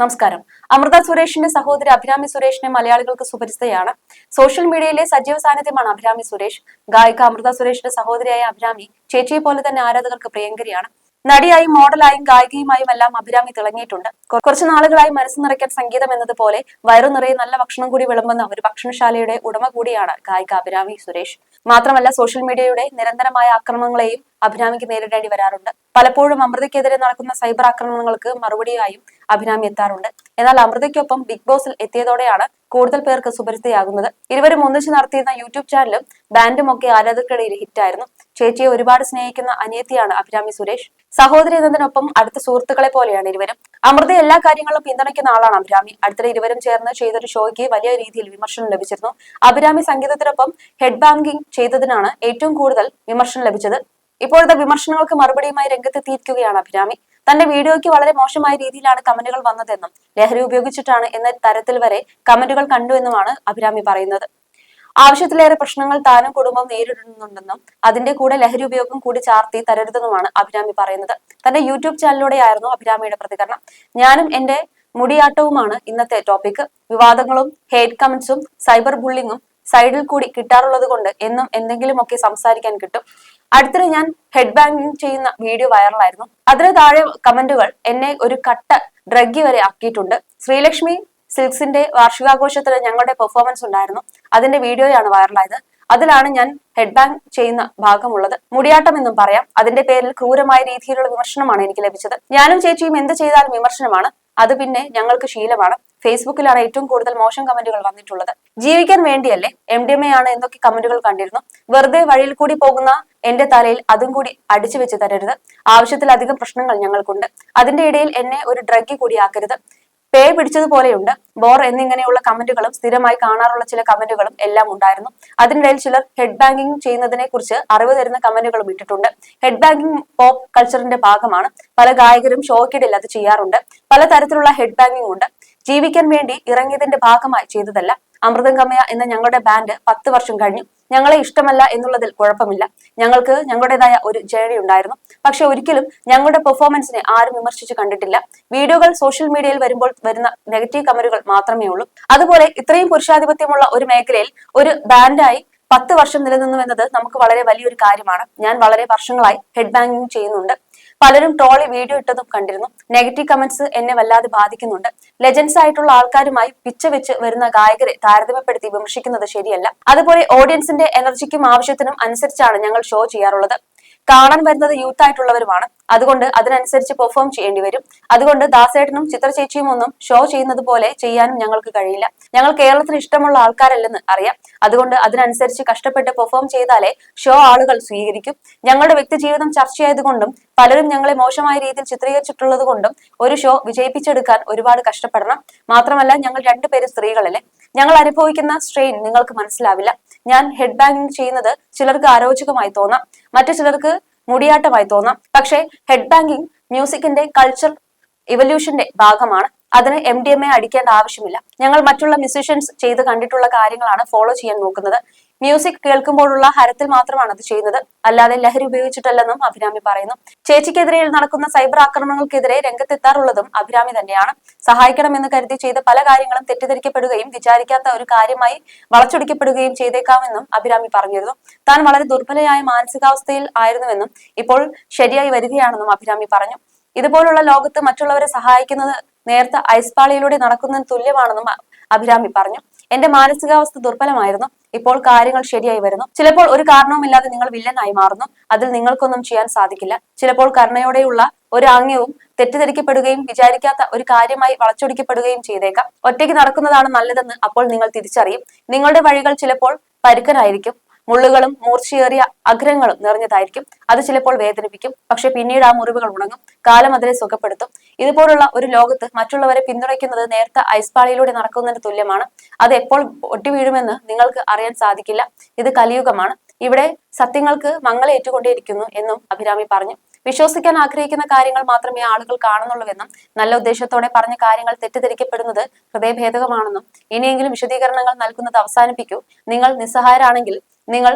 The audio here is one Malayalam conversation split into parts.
നമസ്കാരം. അമൃത സുരേഷിന്റെ സഹോദരി അഭിരാമി സുരേഷിനെ മലയാളികൾക്ക് സുപരിചിതയാണ്. സോഷ്യൽ മീഡിയയിലെ സജീവ സാന്നിധ്യമാണ് അഭിരാമി സുരേഷ്. ഗായിക അമൃത സുരേഷിന്റെ സഹോദരിയായ അഭിരാമി ചേച്ചിയെ പോലെ തന്നെ ആരാധകർക്ക് പ്രിയങ്കരിയാണ്. നടിയായും മോഡലായും ഗായികയുമായും എല്ലാം അഭിരാമി തിളങ്ങിയിട്ടുണ്ട്. കുറച്ച് നാളുകളായി മനസ്സ് നിറയ്ക്കാൻ സംഗീതം എന്നതുപോലെ വയറു നിറയെ നല്ല ഭക്ഷണം കൂടി വിളമ്പുന്ന ഒരു ഭക്ഷണശാലയുടെ ഉടമ കൂടിയാണ് ഗായിക അഭിരാമി സുരേഷ്. മാത്രമല്ല സോഷ്യൽ മീഡിയയുടെ നിരന്തരമായ ആക്രമണങ്ങളെയും അഭിരാമിക്ക് നേരിടേണ്ടി വരാറുണ്ട്. പലപ്പോഴും അമൃതയ്ക്കെതിരെ നടക്കുന്ന സൈബർ ആക്രമണങ്ങൾക്ക് മറുപടിയായും അഭിരാമി എത്താറുണ്ട്. എന്നാൽ അമൃതയ്ക്കൊപ്പം ബിഗ് ബോസിൽ എത്തിയതോടെയാണ് കൂടുതൽ പേർക്ക് സുപരിചിതയാകുന്നത്. ഇരുവരും ഒന്നിച്ച് നടത്തിയിരുന്ന യൂട്യൂബ് ചാനലും ബാൻഡും ഒക്കെ ആരാധകർക്കിടയിൽ ഹിറ്റായിരുന്നു. ചേച്ചിയെ ഒരുപാട് സ്നേഹിക്കുന്ന അനിയത്തിയാണ് അഭിരാമി സുരേഷ്. സഹോദരി എന്നതിനൊപ്പം അടുത്ത സുഹൃത്തുക്കളെ പോലെയാണ് ഇരുവരും. അമൃത എല്ലാ കാര്യങ്ങളിലും പിന്തുണയ്ക്കുന്ന ആളാണ് അഭിരാമി. അടുത്തിടെ ഇരുവരും ചേർന്ന് ചെയ്തൊരു ഷോയ്ക്ക് വലിയ രീതിയിൽ വിമർശനം ലഭിച്ചിരുന്നു. അഭിരാമി സംഗീതത്തിനൊപ്പം ഹെഡ് ബാങ്കിങ് ചെയ്തതിനാണ് ഏറ്റവും കൂടുതൽ വിമർശനം ലഭിച്ചത്. ഇപ്പോഴത്തെ വിമർശനങ്ങൾക്ക് മറുപടിയുമായി രംഗത്തെത്തിയിരിക്കുകയാണ് അഭിരാമി. തന്റെ വീഡിയോയ്ക്ക് വളരെ മോശമായ രീതിയിലാണ് കമന്റുകൾ വന്നതെന്നും ലഹരി ഉപയോഗിച്ചിട്ടാണ് എന്ന തരത്തിൽ വരെ കമന്റുകൾ കണ്ടു എന്നുമാണ് അഭിരാമി പറയുന്നത്. ആവശ്യത്തിലേറെ പ്രശ്നങ്ങൾ താനും കുടുംബം നേരിടുന്നുണ്ടെന്നും അതിന്റെ കൂടെ ലഹരി ഉപയോഗം കൂടി ചാർത്തി തരരുതെന്നുമാണ് അഭിരാമി പറയുന്നത്. തന്റെ യൂട്യൂബ് ചാനലിലൂടെയായിരുന്നു അഭിരാമിയുടെ പ്രതികരണം. ഞാനും എന്റെ മുടിയാട്ടവുമാണ് ഇന്നത്തെ ടോപ്പിക് വിവാദങ്ങളും ഹേറ്റ് കമന്റ്സും സൈബർ ബുള്ളിങ്ങും സൈഡിൽ കൂടി കിട്ടാറുള്ളത് കൊണ്ട് എന്നും എന്തെങ്കിലുമൊക്കെ സംസാരിക്കാൻ കിട്ടും. അടുത്തിടെ ഞാൻ ഹെഡ് ബാങ്കിങ് ചെയ്യുന്ന വീഡിയോ വൈറലായിരുന്നു അതിന് താഴെ കമന്റുകൾ എന്നെ ഒരു കട്ട ഡ്രഗി വരെ ആക്കിയിട്ടുണ്ട്. ശ്രീലക്ഷ്മി സിൽക്സിന്റെ വാർഷികാഘോഷത്തിൽ ഞങ്ങളുടെ പെർഫോമൻസ് ഉണ്ടായിരുന്നു. അതിന്റെ വീഡിയോയാണ് വൈറലായത്. അതിലാണ് ഞാൻ ഹെഡ് ബാങ്ക് ചെയ്യുന്ന ഭാഗമുള്ളത്. മുടിയാട്ടം എന്നും പറയാം. അതിന്റെ പേരിൽ ക്രൂരമായ രീതിയിലുള്ള വിമർശനമാണ് എനിക്ക് ലഭിച്ചത്. ഞാനും ചേച്ചിയും എന്ത് ചെയ്താലും വിമർശനമാണ്. അത് പിന്നെ ഞങ്ങൾക്ക് ശീലമാണ്. ഫേസ്ബുക്കിലാണ് ഏറ്റവും കൂടുതൽ മോശം കമന്റുകൾ വന്നിട്ടുള്ളത്. ജീവിക്കാൻ വേണ്ടിയല്ലേ എം ഡി എം എ ആണ് എന്നൊക്കെ കമന്റുകൾ കണ്ടിരുന്നു. വെറുതെ വഴിയിൽ കൂടി പോകുന്ന എന്റെ തലയിൽ അതും കൂടി അടിച്ചു വെച്ച് തരരുത്. ആവശ്യത്തിലധികം പ്രശ്നങ്ങൾ ഞങ്ങൾക്കുണ്ട്. അതിന്റെ ഇടയിൽ എന്നെ ഒരു ഡ്രഗ് കൂടി ആക്കരുത്. പേ പിടിച്ചതുപോലെയുണ്ട്. ബോർ എന്നിങ്ങനെയുള്ള കമന്റുകളും സ്ഥിരമായി കാണാറുള്ള ചില കമന്റുകളും എല്ലാം ഉണ്ടായിരുന്നു. അതിനിടയിൽ ചിലർ ഹെഡ് ബാങ്കിങ് ചെയ്യുന്നതിനെ കുറിച്ച് അറിവ് തരുന്ന കമന്റുകളും ഇട്ടിട്ടുണ്ട്. ഹെഡ് ബാങ്കിങ് പോപ്പ് കൾച്ചറിന്റെ ഭാഗമാണ്. പല ഗായകരും ഷോക്കിടയിൽ അത് ചെയ്യാറുണ്ട്. പലതരത്തിലുള്ള ഹെഡ് ബാങ്കിങ് ഉണ്ട്. ജീവിക്കാൻ വേണ്ടി ഇറങ്ങിയതിന്റെ ഭാഗമായി ചെയ്തതല്ല. അമൃതം കമയ എന്ന ഞങ്ങളുടെ ബാൻഡ് പത്ത് വർഷം കഴിഞ്ഞു. ഞങ്ങളെ ഇഷ്ടമല്ല എന്നുള്ളതിൽ കുഴപ്പമില്ല. ഞങ്ങൾക്ക് ഞങ്ങളുടേതായ ഒരു ജേണി ഉണ്ടായിരുന്നു. പക്ഷെ ഒരിക്കലും ഞങ്ങളുടെ പെർഫോമൻസിനെ ആരും വിമർശിച്ചു കണ്ടിട്ടില്ല. വീഡിയോകൾ സോഷ്യൽ മീഡിയയിൽ വരുമ്പോൾ വരുന്ന നെഗറ്റീവ് കമന്റുകൾ മാത്രമേ ഉള്ളൂ. അതുപോലെ ഇത്രയും പുരുഷാധിപത്യമുള്ള ഒരു മേഖലയിൽ ഒരു ബാൻഡായി പത്ത് വർഷം നിലനിന്നു എന്നത് നമുക്ക് വളരെ വലിയൊരു കാര്യമാണ്. ഞാൻ വളരെ വർഷങ്ങളായി ഹെഡ് ബാങ്കിങ് ചെയ്യുന്നുണ്ട്. പലരും ട്രോളി വീഡിയോ ഇട്ടതും കണ്ടിരുന്നു. നെഗറ്റീവ് കമന്റ്സ് എന്നെ വല്ലാതെ ബാധിക്കുന്നുണ്ട്. ലെജൻസ് ആയിട്ടുള്ള ആൾക്കാരുമായി പിച്ച വെച്ച് വരുന്ന ഗായകരെ താരതമ്യപ്പെടുത്തി വിമർശിക്കുന്നത് ശരിയല്ല. അതുപോലെ ഓഡിയൻസിന്റെ എനർജിക്കും ആവശ്യത്തിനും അനുസരിച്ചാണ് ഞങ്ങൾ ഷോ ചെയ്യാറുള്ളത്. കാണാൻ വരുന്നത് യൂത്ത് ആയിട്ടുള്ളവരുമാണ്. അതുകൊണ്ട് അതിനനുസരിച്ച് പെർഫോം ചെയ്യേണ്ടി വരും. അതുകൊണ്ട് ദാസേട്ടനും ചിത്ര ചേച്ചിയും ഒന്നും ഷോ ചെയ്യുന്നത് പോലെ ചെയ്യാനും ഞങ്ങൾക്ക് കഴിയില്ല. ഞങ്ങൾ കേരളത്തിന് ഇഷ്ടമുള്ള ആൾക്കാരല്ലെന്ന് അറിയാം. അതുകൊണ്ട് അതിനനുസരിച്ച് കഷ്ടപ്പെട്ട് പെർഫോം ചെയ്താലേ ഷോ ആളുകൾ സ്വീകരിക്കും. ഞങ്ങളുടെ വ്യക്തിജീവിതം ചർച്ചയായതുകൊണ്ടും പലരും ഞങ്ങളെ മോശമായ രീതിയിൽ ചിത്രീകരിച്ചിട്ടുള്ളത് കൊണ്ടും ഒരു ഷോ വിജയിപ്പിച്ചെടുക്കാൻ ഒരുപാട് കഷ്ടപ്പെടണം. മാത്രമല്ല ഞങ്ങൾ രണ്ടുപേരും സ്ത്രീകളല്ലേ. ഞങ്ങൾ അനുഭവിക്കുന്ന സ്ട്രെയിൻ നിങ്ങൾക്ക് മനസ്സിലാവില്ല. ഞാൻ ഹെഡ് ബാങ്കിങ് ചെയ്യുന്നത് ചിലർക്ക് അരോചകമായി തോന്നാം. മറ്റു ചിലർക്ക് മുടിയാട്ടമായി തോന്നാം. പക്ഷേ ഹെഡ് ബാങ്കിങ് മ്യൂസിക്കിന്റെ കൾച്ചർ ഇവല്യൂഷന്റെ ഭാഗമാണ്. അതിന് എം ഡി എം എ അടിക്കേണ്ട ആവശ്യമില്ല. ഞങ്ങൾ മറ്റുള്ള മ്യൂസീഷ്യൻസ് ചെയ്ത് കണ്ടിട്ടുള്ള കാര്യങ്ങളാണ് ഫോളോ ചെയ്യാൻ നോക്കുന്നത്. മ്യൂസിക് കേൾക്കുമ്പോഴുള്ള ഹരത്തിൽ മാത്രമാണ് അത് ചെയ്യുന്നത്. അല്ലാതെ ലഹരി ഉപയോഗിച്ചിട്ടല്ലെന്നും അഭിരാമി പറയുന്നു. ചേച്ചിക്കെതിരെ നടക്കുന്ന സൈബർ ആക്രമണങ്ങൾക്കെതിരെ രംഗത്തെത്താറുള്ളതും അഭിരാമി തന്നെയാണ്. സഹായിക്കണമെന്ന് കരുതി ചെയ്ത പല കാര്യങ്ങളും തെറ്റിദ്ധരിക്കപ്പെടുകയും വിചാരിക്കാത്ത ഒരു കാര്യമായി വളച്ചൊടിക്കപ്പെടുകയും ചെയ്തേക്കാമെന്നും അഭിരാമി പറഞ്ഞിരുന്നു. താൻ വളരെ ദുർബലയായ മാനസികാവസ്ഥയിൽ ആയിരുന്നുവെന്നും ഇപ്പോൾ ശരിയായി വരികയാണെന്നും അഭിരാമി പറഞ്ഞു. ഇതുപോലുള്ള ലോകത്ത് മറ്റുള്ളവരെ സഹായിക്കുന്നത് നേരത്തെ ഐസ്പാളിയിലൂടെ നടക്കുന്നതിന് തുല്യമാണെന്നും അഭിരാമി പറഞ്ഞു. എന്റെ മാനസികാവസ്ഥ ദുർബലമായിരുന്നു. ഇപ്പോൾ കാര്യങ്ങൾ ശരിയായി വരുന്നു. ചിലപ്പോൾ ഒരു കാരണവുമില്ലാതെ നിങ്ങൾ വില്ലനായി മാറുന്നു. അതിൽ നിങ്ങൾക്കൊന്നും ചെയ്യാൻ സാധിക്കില്ല. ചിലപ്പോൾ കരുണയോടെയുള്ള ഒരു ആംഗ്യവും തെറ്റിദ്ധരിക്കപ്പെടുകയും വിചാരിക്കാത്ത ഒരു കാര്യമായി വളച്ചൊടിക്കപ്പെടുകയും ചെയ്തേക്കാം. ഒറ്റയ്ക്ക് നടക്കുന്നതാണ് നല്ലതെന്ന് അപ്പോൾ നിങ്ങൾ തിരിച്ചറിയും. നിങ്ങളുടെ വഴികൾ ചിലപ്പോൾ പരുക്കനായിരിക്കും. മുള്ളുകളും മൂർച്ചയേറിയ അഗ്രങ്ങളും നിറഞ്ഞതായിരിക്കും. അത് ചിലപ്പോൾ വേദനിപ്പിക്കും. പക്ഷെ പിന്നീട് ആ മുറിവുകൾ ഉണങ്ങും. കാലം അതിനെ സുഖപ്പെടുത്തും. ഇതുപോലുള്ള ഒരു ലോകത്ത് മറ്റുള്ളവരെ പിന്തുണയ്ക്കുന്നത് നേരത്തെ ഐസ്പാളിയിലൂടെ നടക്കുന്നതിന് തുല്യമാണ്. അത് എപ്പോൾ ഒട്ടി വീഴുമെന്ന് നിങ്ങൾക്ക് അറിയാൻ സാധിക്കില്ല. ഇത് കലിയുഗമാണ്. ഇവിടെ സത്യങ്ങൾക്ക് മങ്ങലേറ്റുകൊണ്ടേയിരിക്കുന്നു എന്നും അഭിരാമി പറഞ്ഞു. വിശ്വസിക്കാൻ ആഗ്രഹിക്കുന്ന കാര്യങ്ങൾ മാത്രമേ ആളുകൾ കാണുന്നുള്ളൂവെന്നും നല്ല ഉദ്ദേശത്തോടെ പറഞ്ഞ കാര്യങ്ങൾ തെറ്റിദ്ധരിക്കപ്പെടുന്നത് ഹൃദയഭേദകമാണെന്നും ഇനിയെങ്കിലും വിശദീകരണങ്ങൾ നൽകുന്നത് അവസാനിപ്പിക്കൂ. നിങ്ങൾ നിസ്സഹായരാണെങ്കിൽ നിങ്ങൾ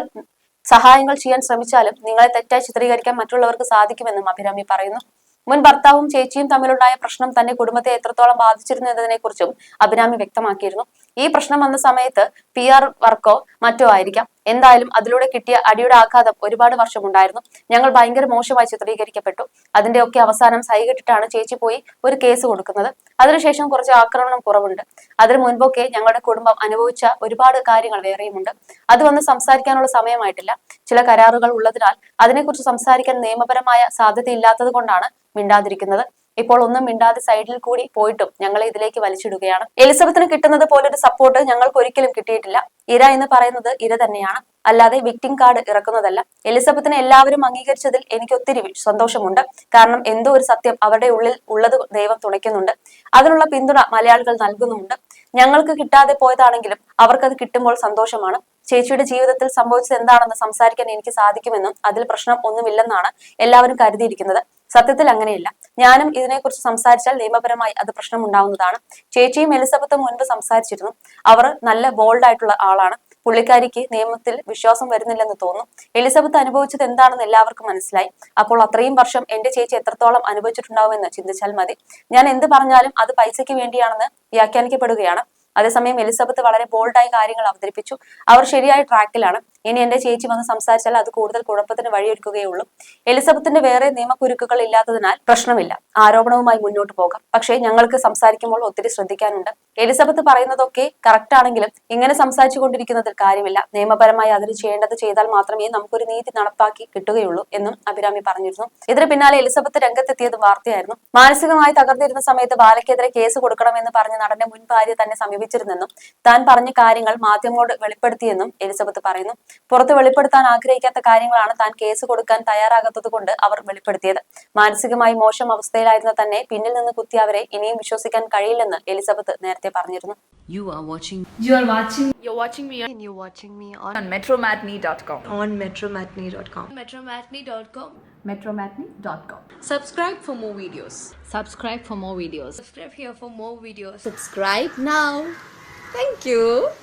സഹായങ്ങൾ ചെയ്യാൻ ശ്രമിച്ചാലും നിങ്ങളെ തെറ്റായി ചിത്രീകരിക്കാൻ മറ്റുള്ളവർക്ക് സാധിക്കുമെന്നും അഭിരാമി പറയുന്നു. മുൻ ഭർത്താവും ചേച്ചിയും തമ്മിലുണ്ടായ പ്രശ്നം തന്റെ കുടുംബത്തെ എത്രത്തോളം ബാധിച്ചിരുന്നു എന്നതിനെക്കുറിച്ചും അഭിരാമി വ്യക്തമാക്കിയിരുന്നു. ഈ പ്രശ്നം വന്ന സമയത്ത് പി ആർ വർക്കോ മറ്റോ ആയിരിക്കാം. എന്തായാലും അതിലൂടെ കിട്ടിയ അടിയുടെ ആഘാതം ഒരുപാട് വർഷം ഉണ്ടായിരുന്നു ഞങ്ങൾ ഭയങ്കര മോശമായി ചിത്രീകരിക്കപ്പെട്ടു. അതിന്റെ ഒക്കെ അവസാനം സൈകിട്ടിട്ടാണ് ചേച്ചി പോയി ഒരു കേസ് കൊടുക്കുന്നത്. അതിനുശേഷം കുറച്ച് ആക്രമണം കുറവുണ്ട്. അതിനു മുൻപൊക്കെ ഞങ്ങളുടെ കുടുംബം അനുഭവിച്ച ഒരുപാട് കാര്യങ്ങൾ വേറെയുമുണ്ട്. അത് വന്ന് സംസാരിക്കാനുള്ള സമയമായിട്ടില്ല. ചില കരാറുകൾ ഉള്ളതിനാൽ അതിനെക്കുറിച്ച് സംസാരിക്കാൻ നിയമപരമായ സാധ്യതയില്ലാത്തത് കൊണ്ടാണ് മിണ്ടാതിരിക്കുന്നത്. ഇപ്പോൾ ഒന്നും മിണ്ടാതെ സൈഡിൽ കൂടി പോയിട്ടും ഞങ്ങളെ ഇതിലേക്ക് വലിച്ചിടുകയാണ്. എലിസബത്തിന് കിട്ടുന്നത് പോലൊരു സപ്പോർട്ട് ഞങ്ങൾക്ക് ഒരിക്കലും കിട്ടിയിട്ടില്ല. ഇര എന്ന് പറയുന്നത് ഇര തന്നെയാണ്. അല്ലാതെ വിക്ടിം കാർഡ് ഇറക്കുന്നതല്ല. എലിസബത്തിനെ എല്ലാവരും അംഗീകരിച്ചതിൽ എനിക്ക് ഒത്തിരി സന്തോഷമുണ്ട്. കാരണം എന്തോ ഒരു സത്യം അവരുടെ ഉള്ളിൽ ഉള്ളത് ദൈവം തുണയ്ക്കുന്നുണ്ട്. അതിനുള്ള പിന്തുണ മലയാളികൾ നൽകുന്നുമുണ്ട്. ഞങ്ങൾക്ക് കിട്ടാതെ പോയതാണെങ്കിലും അവർക്കത് കിട്ടുമ്പോൾ സന്തോഷമാണ്. ചേച്ചിയുടെ ജീവിതത്തിൽ സംഭവിച്ചത് എന്താണെന്ന് സംസാരിക്കാൻ എനിക്ക് സാധിക്കുമെന്നും അതിൽ പ്രശ്നം ഒന്നുമില്ലെന്നാണ് എല്ലാവരും കരുതിയിരിക്കുന്നത്. സത്യത്തിൽ അങ്ങനെയില്ല. ഞാനും ഇതിനെക്കുറിച്ച് സംസാരിച്ചാൽ നിയമപരമായി അത് പ്രശ്നം ഉണ്ടാവുന്നതാണ് ചേച്ചിയും എലിസബത്തും മുൻപ് സംസാരിച്ചിരുന്നു. അവർ നല്ല ബോൾഡ് ആയിട്ടുള്ള ആളാണ്. പുള്ളിക്കാരിക്ക് നിയമത്തിൽ വിശ്വാസം വരുന്നില്ലെന്ന് തോന്നും എലിസബത്ത് അനുഭവിച്ചത് എന്താണെന്ന് എല്ലാവർക്കും മനസ്സിലായി. അപ്പോൾ അത്രയും വർഷം എന്റെ ചേച്ചി എത്രത്തോളം അനുഭവിച്ചിട്ടുണ്ടാവുമെന്ന് ചിന്തിച്ചാൽ മതി. ഞാൻ എന്ത് പറഞ്ഞാലും അത് പൈസയ്ക്ക് വേണ്ടിയാണെന്ന് വ്യാഖ്യാനിക്കപ്പെടുകയാണ്. അതേസമയം എലിസബത്ത് വളരെ ബോൾഡായി കാര്യങ്ങൾ അവതരിപ്പിച്ചു. അവർ ശരിയായ ട്രാക്കിലാണ് ഇനി എന്റെ ചേച്ചി വന്ന് സംസാരിച്ചാൽ അത് കൂടുതൽ കുഴപ്പത്തിന് വഴിയൊരുക്കുകയുള്ളൂ. എലിസബത്തിന്റെ വേറെ നിയമക്കുരുക്കുകൾ ഇല്ലാത്തതിനാൽ പ്രശ്നമില്ല. ആരോപണവുമായി മുന്നോട്ട് പോകാം. പക്ഷേ ഞങ്ങൾക്ക് സംസാരിക്കുമ്പോൾ ഒത്തിരി ശ്രദ്ധിക്കാനുണ്ട്. എലിസബത്ത് പറയുന്നതൊക്കെ കറക്റ്റ് ആണെങ്കിലും ഇങ്ങനെ സംസാരിച്ചു കൊണ്ടിരിക്കുന്നതിൽ കാര്യമില്ല. നിയമപരമായി അതിന് ചെയ്യേണ്ടത് ചെയ്താൽ മാത്രമേ നമുക്കൊരു നീതി നടപ്പാക്കി കിട്ടുകയുള്ളൂ എന്നും അഭിരാമി പറഞ്ഞിരുന്നു. ഇതിന് പിന്നാലെ എലിസബത്ത് രംഗത്തെത്തിയത് വാർത്തയായിരുന്നു. മാനസികമായി തകർന്നിരുന്ന സമയത്ത് ബാലയ്ക്കെതിരെ കേസ് കൊടുക്കണമെന്ന് പറഞ്ഞ് നടന്റെ മുൻ ഭാര്യ തന്നെ സമീപിച്ചിരുന്നെന്നും താൻ പറഞ്ഞ കാര്യങ്ങൾ മാധ്യമങ്ങളോട് വെളിപ്പെടുത്തിയെന്നും എലിസബത്ത് പറയുന്നു പുറത്ത് വെളിപ്പെടുത്താൻ ആഗ്രഹിക്കാത്ത കാര്യങ്ങളാണ് താൻ കേസ് കൊടുക്കാൻ തയ്യാറാകാത്തത് കൊണ്ട് അവർ വെളിപ്പെടുത്തിയത് മാനസികമായി മോശം അവസ്ഥയിലായിരുന്ന തന്നെ പിന്നിൽ നിന്ന് കുത്തിയ അവരെ ഇനിയും വിശ്വസിക്കാൻ കഴിയില്ലെന്ന് എലിസബത്ത് നേരത്തെ പറഞ്ഞിരുന്നു You are watching You are watching You're watching me and you're watching me on, on metromatney.com. on metromatney.com. metromatney.com. Metromatney.com. Subscribe for more videos. subscribe for more videos Subscribe here for more videos. Subscribe now. Thank you.